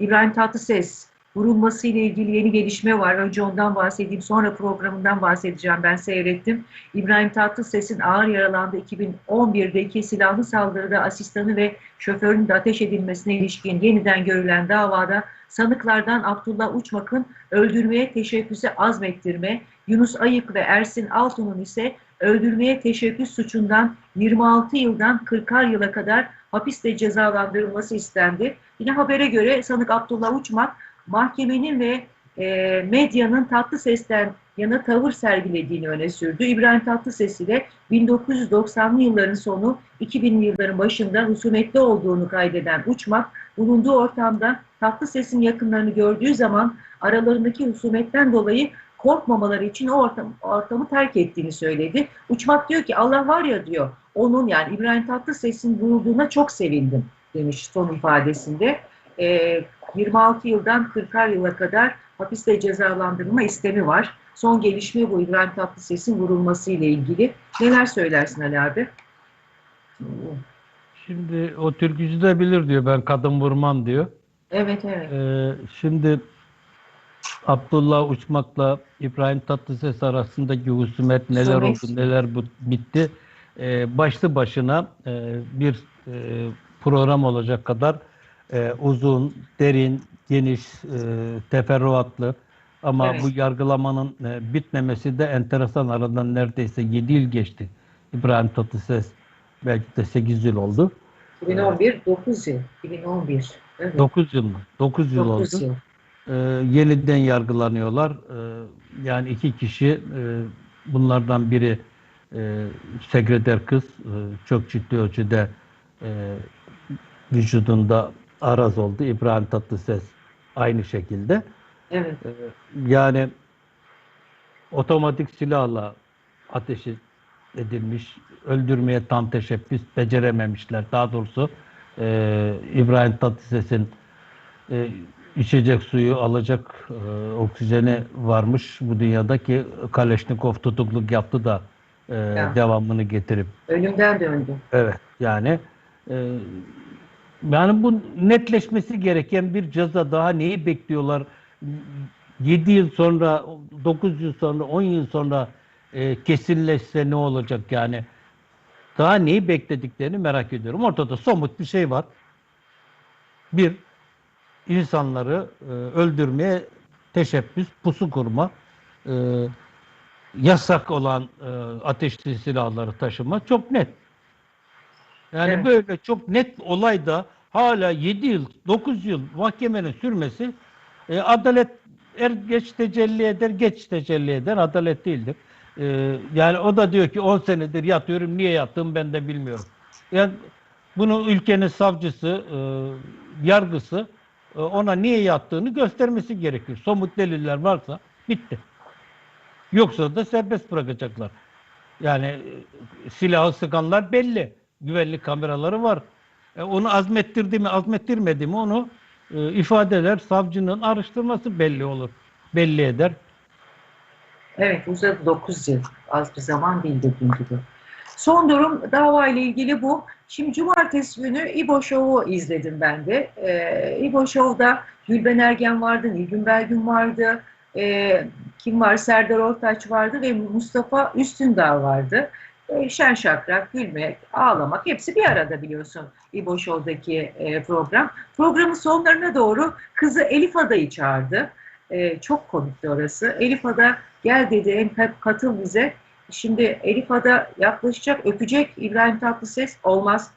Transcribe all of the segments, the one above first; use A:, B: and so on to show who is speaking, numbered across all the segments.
A: İbrahim Tatlıses vurulması ile ilgili yeni gelişme var. Önce ondan bahsedeyim, sonra programından bahsedeceğim. Ben seyrettim. İbrahim Tatlıses'in ağır yaralandığı 2011'deki silahlı saldırıda asistanı ve şoförün de ateş edilmesine ilişkin yeniden görülen davada sanıklardan Abdullah Uçmak'ın öldürmeye teşebbüse azmettirme, Yunus Ayık ve Ersin Altun'un ise öldürmeye teşebbüs suçundan 26 yıldan 40'ar yıla kadar hapiste cezalandırılması istendi. Yine habere göre sanık Abdullah Uçmak mahkemenin ve e, medyanın tatlı sesten yana tavır sergilediğini öne sürdü. İbrahim Tatlıses ile 1990'lı yılların sonu 2000'li yılların başında husumetli olduğunu kaydeden Uçmak bulunduğu ortamda Tatlıses'in yakınlarını gördüğü zaman aralarındaki husumetten dolayı korkmamaları için o ortam, ortamı terk ettiğini söyledi. Uçmak diyor ki Allah var ya diyor onun yani İbrahim Tatlıses'in vurulduğuna çok sevindim demiş son ifadesinde. E, 26 yıldan 40'ar yıla kadar hapiste cezalandırma istemi var. Son gelişme bu İbrahim Tatlıses'in vurulması ile ilgili. Neler söylersin Ali abi?
B: Şimdi o türkücü de bilir diyor ben kadın vurmam diyor.
A: Evet evet.
B: Ee, şimdi Abdullah Uçmak'la İbrahim Tatlıses arasındaki husumet neler oldu neler bu, bitti. Ee, başlı başına e, bir e, program olacak kadar e, uzun, derin, geniş, e, teferruatlı ama
A: Evet.
B: bu yargılamanın e, bitmemesi de enteresan. Aradan neredeyse 7 yıl geçti. İbrahim Tatlıses belki de 8 yıl oldu.
A: 2011 9 yıl. 2011. Evet.
B: 9 yıl mı? 9 yıl
A: 9
B: oldu.
A: yıl.
B: Ee, yeniden yargılanıyorlar. Ee, yani iki kişi, e, bunlardan biri e, sekreter kız, e, çok ciddi ölçüde e, vücudunda araz oldu. İbrahim Tatlıses aynı şekilde.
A: Evet.
B: Ee, yani otomatik silahla ateş edilmiş, öldürmeye tam teşebbüs becerememişler. Daha doğrusu e, İbrahim Tatlıses'in e, içecek suyu alacak e, oksijeni varmış bu dünyada ki Kaleşnikov tutukluk yaptı da e,
A: Ya.
B: devamını getirip
A: Ölümden döndü.
B: Evet yani e, yani bu netleşmesi gereken bir ceza daha neyi bekliyorlar? 7 yıl sonra, 9 yıl sonra, 10 yıl sonra e, kesinleşse ne olacak yani? Daha neyi beklediklerini merak ediyorum. Ortada somut bir şey var. Bir, insanları e, öldürmeye teşebbüs, pusu kurma, e, yasak olan e, ateşli silahları taşıma çok net. Yani
A: Evet.
B: böyle çok net olayda hala 7 yıl, 9 yıl mahkemenin sürmesi e, adalet er geç tecelli eder, geç tecelli eder, adalet değildir. E, yani o da diyor ki 10 senedir yatıyorum, niye yattım ben de bilmiyorum. Yani bunu ülkenin savcısı, e, yargısı ona niye yattığını göstermesi gerekiyor. Somut deliller varsa bitti. Yoksa da serbest bırakacaklar. Yani e, silahı sıkanlar belli. Güvenlik kameraları var. E, onu azmettirdi mi, azmettirmedi mi onu e, ifadeler savcının araştırması belli olur. Belli eder.
A: Evet uzadı 9 yıl. Az bir zaman değil dediğim gibi. Son durum dava ile ilgili bu. Şimdi cumartesi günü İbo Show'u izledim ben de. Ee, İbo Show'da Gülben Ergen vardı, Nilgün Belgün vardı, ee, kim var? Serdar Ortaç vardı ve Mustafa Üstündağ vardı. Ee, şen şakrak, gülmek, ağlamak hepsi bir arada biliyorsun İbo Show'daki e, program. Programın sonlarına doğru kızı Elif Ada'yı çağırdı. Ee, çok komikti orası. Elif Ada gel dedi hem katıl bize. Şimdi Elif Ada yaklaşacak, öpecek İbrahim Tatlıses olmaz.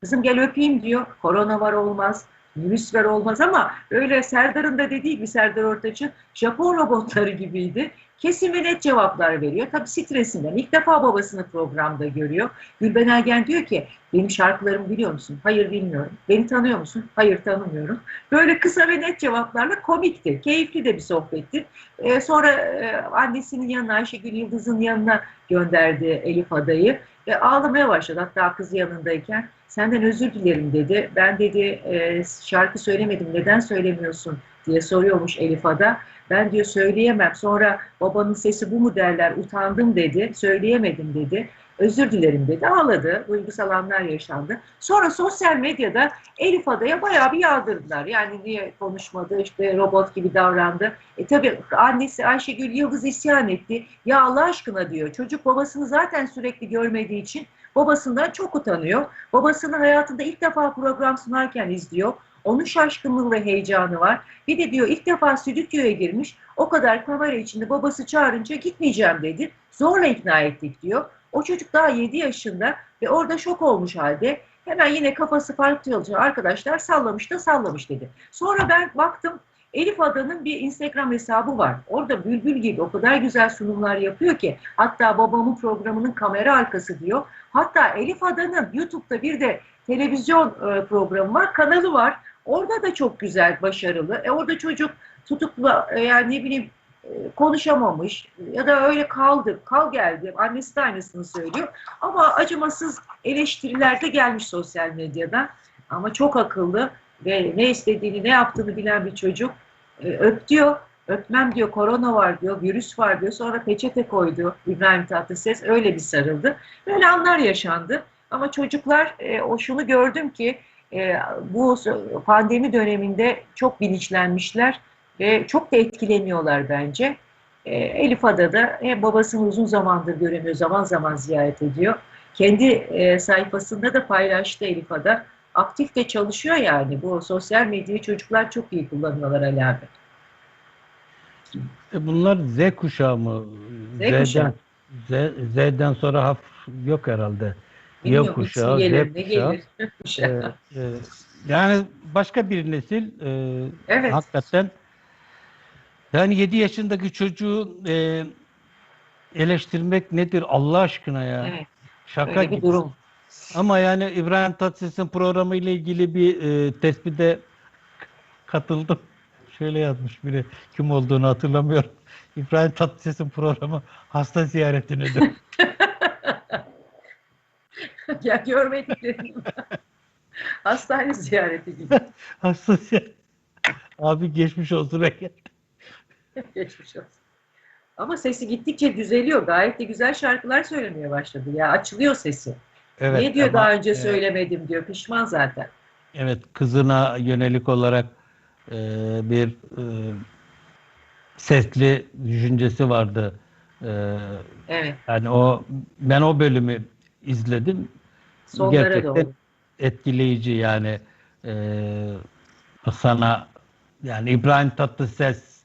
A: Kızım gel öpeyim diyor. Korona var olmaz. Virüs var olmaz ama öyle Serdar'ın da dediği gibi Serdar Ortaç'ın Japon robotları gibiydi. Kesin ve net cevaplar veriyor. Tabii stresinden. İlk defa babasını programda görüyor. Gülben Ergen diyor ki benim şarkılarımı biliyor musun? Hayır bilmiyorum. Beni tanıyor musun? Hayır tanımıyorum. Böyle kısa ve net cevaplarla komikti. Keyifli de bir sohbetti. Ee, sonra e, annesinin yanına Ayşegül Yıldız'ın yanına gönderdi Elif adayı. E, ağlamaya başladı hatta kızı yanındayken. Senden özür dilerim dedi. Ben dedi e, şarkı söylemedim neden söylemiyorsun diye soruyormuş Elif Ada. Ben diyor söyleyemem. Sonra babanın sesi bu mu derler utandım dedi. Söyleyemedim dedi. Özür dilerim dedi. Ağladı. Duygusal anlar yaşandı. Sonra sosyal medyada Elif Ada'ya bayağı bir yağdırdılar. Yani niye konuşmadı, işte robot gibi davrandı. E tabii annesi Ayşegül Yıldız isyan etti. Ya Allah aşkına diyor. Çocuk babasını zaten sürekli görmediği için babasından çok utanıyor. Babasını hayatında ilk defa program sunarken izliyor. Onun şaşkınlığı ve heyecanı var. Bir de diyor ilk defa stüdyoya girmiş. O kadar kamera içinde babası çağırınca gitmeyeceğim dedi. Zorla ikna ettik diyor. O çocuk daha 7 yaşında ve orada şok olmuş halde hemen yine kafası farklı çalışıyor. Arkadaşlar sallamış da sallamış dedi. Sonra ben baktım Elif Ada'nın bir Instagram hesabı var. Orada bülbül gibi o kadar güzel sunumlar yapıyor ki. Hatta babamın programının kamera arkası diyor. Hatta Elif Ada'nın YouTube'da bir de televizyon e, programı var, kanalı var. Orada da çok güzel, başarılı. E orada çocuk tutuklu, e, yani ne bileyim konuşamamış ya da öyle kaldı, kal geldi. Annesi de aynısını söylüyor. Ama acımasız eleştiriler de gelmiş sosyal medyadan. Ama çok akıllı ve ne istediğini, ne yaptığını bilen bir çocuk. E, öp diyor, öpmem diyor, korona var diyor, virüs var diyor. Sonra peçete koydu İbrahim Tatlıses, öyle bir sarıldı. Böyle anlar yaşandı. Ama çocuklar, e, o şunu gördüm ki e, bu pandemi döneminde çok bilinçlenmişler ve çok da etkileniyorlar bence. E, Elif Ada da hem babasını uzun zamandır göremiyor, zaman zaman ziyaret ediyor. Kendi e, sayfasında da paylaştı Elif Ada. Aktif de çalışıyor yani. Bu sosyal medyayı çocuklar çok iyi kullanıyorlar Ali abi.
B: E bunlar Z kuşağı mı?
A: Z kuşağı.
B: Z, Z'den sonra haf yok herhalde. Y
A: Bilmiyorum,
B: kuşağı, Z
A: gelir, ne
B: kuşağı.
A: gelir? Kuşağı.
B: E, e, yani başka bir nesil e,
A: Evet.
B: hakikaten yani 7 yaşındaki çocuğu e, eleştirmek nedir Allah aşkına ya?
A: Evet,
B: Şaka gibi.
A: durum.
B: Ama yani İbrahim Tatlıses'in programı ile ilgili bir e, tespite katıldım. Şöyle yazmış biri. Kim olduğunu hatırlamıyorum. İbrahim Tatlıses'in programı hasta ziyaretinidir.
A: ya görmediklerim. Hastane ziyareti gibi.
B: hasta ziyaret. Abi geçmiş olsun.
A: Geçmiş olsun. Ama sesi gittikçe düzeliyor. Gayet de güzel şarkılar söylemeye başladı. Ya açılıyor sesi.
B: Evet,
A: Niye diyor
B: ama,
A: daha önce
B: e,
A: söylemedim diyor. Pişman zaten.
B: Evet kızına yönelik olarak e, bir e, sesli düşüncesi vardı. E,
A: Evet.
B: yani o ben o bölümü izledim.
A: Sonlara
B: Gerçekten
A: doğru.
B: etkileyici yani e, sana yani İbrahim Tatlıses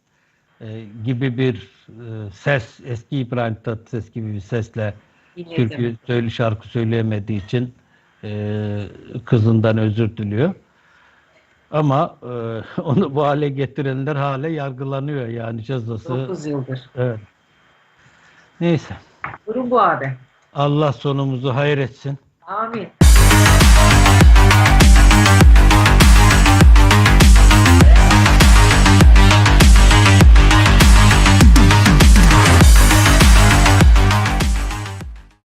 B: e, gibi bir e, ses, eski İbrahim Tatlıses gibi bir sesle
A: Dinledim.
B: türkü söyle şarkı söyleyemediği için e, kızından özür diliyor. Ama e, onu bu hale getirenler hale yargılanıyor yani cezası.
A: 9 yıldır.
B: Evet. Neyse.
A: Durum bu abi.
B: Allah sonumuzu hayır etsin.
A: Amin.